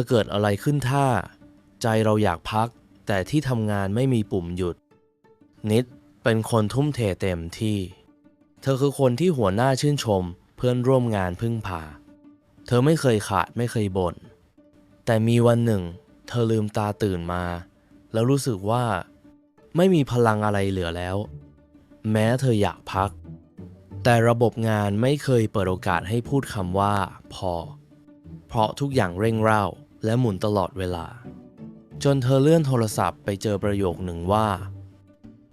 จะเกิดอะไรขึ้นถ้า ใจเราอยากพัก แต่ที่ทำงานไม่มีปุ่มหยุด นิดเป็นคนทุ่มเทเต็มที่ เธอคือคนที่หัวหน้าชื่นชม เพื่อนร่วมงานพึ่งพา เธอไม่เคยขาดไม่เคยบน่น แต่มีวันหนึ่ง เธอลืมตาตื่นมา แล้วรู้สึกว่า ไม่มีพลังอะไรเหลือแล้ว แม้เธออยากพัก แต่ระบบงานไม่เคยเปิดโอกาสให้พูดคำว่า พอ เพราะทุกอย่างเร่งเร้า และหมุนตลอดเวลา จนเธอเลื่อนโทรศัพท์ไปเจอประโยคหนึ่งว่า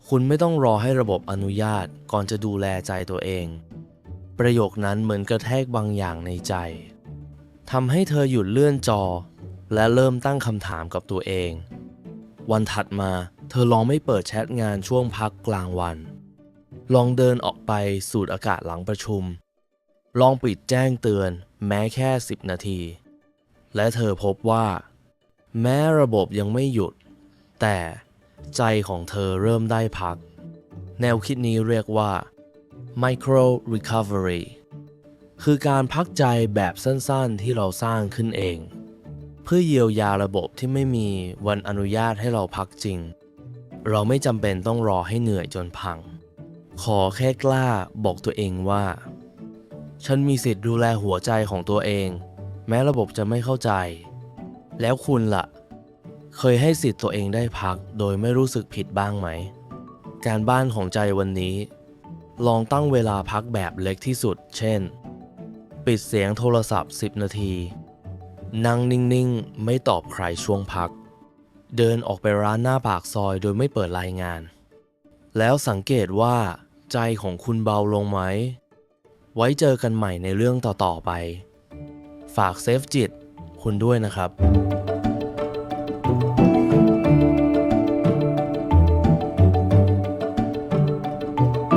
คุณไม่ต้องรอให้ระบบอนุญาตก่อนจะดูแลใจตัวเอง ประโยคนั้นเหมือนกระแทกบางอย่างในใจทำให้เธอหยุดเลื่อนจอ และเริ่มตั้งคำถามกับตัวเอง วันถัดมาเธอลองไม่เปิดแชทงานช่วงพักกลางวัน ลองเดินออกไปสูดอากาศหลังประชุม ลองปิดแจ้งเตือนแม้แค่ 10 นาที และเธอพบว่า แม้ระบบยังไม่หยุด แต่ใจของเธอเริ่มได้พัก แนวคิดนี้เรียกว่า micro recovery คือการพักใจแบบสั้นๆที่เราสร้างขึ้นเอง เพื่อเยียวยาระบบที่ไม่มีวันอนุญาตให้เราพักจริง เราไม่จำเป็นต้องรอให้เหนื่อยจนพัง ขอแค่กล้าบอกตัวเองว่า ฉันมีสิทธิ์ดูแลหัวใจของตัวเอง แม้ระบบจะไม่เข้าใจ แล้วคุณล่ะ เคยให้สิทธิ์ตัวเองได้พัก โดยไม่รู้สึกผิดบ้างไหม การบ้านของใจวันนี้ ลองตั้งเวลาพักแบบเล็กที่สุด เช่น ปิดเสียงโทรศัพท์ 10 นาที นั่งนิ่งๆ ไม่ตอบใครช่วงพัก เดินออกไปร้านหน้าปากซอยโดยไม่เปิดรายงาน แล้วสังเกตว่า ใจของคุณเบาลงไหม ไว้เจอกันใหม่ในเรื่องต่อๆไป ฝากเซฟจิตคุณด้วยนะครับ